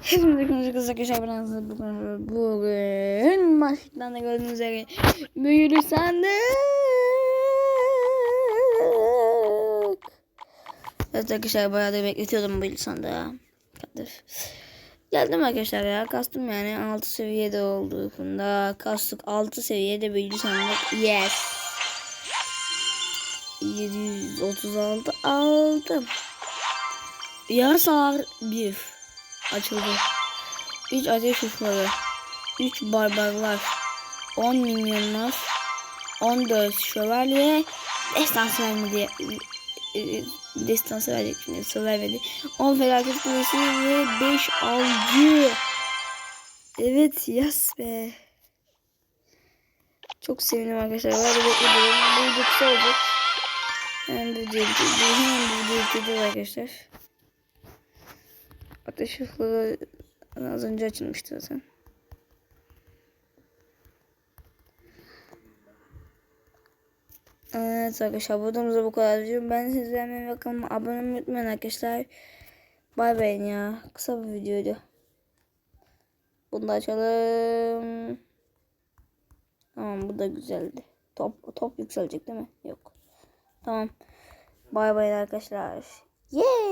Kızı kızı arkadaşlar ben Azra bugün bugün maçtan da gördüğünüz üzere büyülü sandık. Evet arkadaşlar bayağı da bekletiyordum büyülü sandığı. Kadir. Geldim arkadaşlar ya kastım yani 6 seviyede olduğunda kastık 6 seviyede büyülü sandık. Yes. 736 aldım. Yarasar 1 açıldı. 3 ateş ufları. 3 barbarlar. 10 milyonlar. 14 şövalye. Destansı vermedi. e, Destansı verecek şimdi. Sıra vermedi. 10 felaket kulesi ve 5 avcı. Evet yas be. Çok sevindim arkadaşlar. Var da bekliyorum. Bu kısa olacak. Hemen bu bitirdim. Hemen bu bitirdim arkadaşlar. Ateş ışıkları az önce açılmıştı zaten. Evet arkadaşlar videomuzda bu kadar diyorum. Ben siz beğenmeyi ve kanalıma abone olmayı unutmayın arkadaşlar. Bay bay ya. Kısa bir videoydu. Bunu da açalım. Tamam bu da güzeldi. Top top yükselecek değil mi? Yok. Tamam. Bay bay arkadaşlar. Yeah.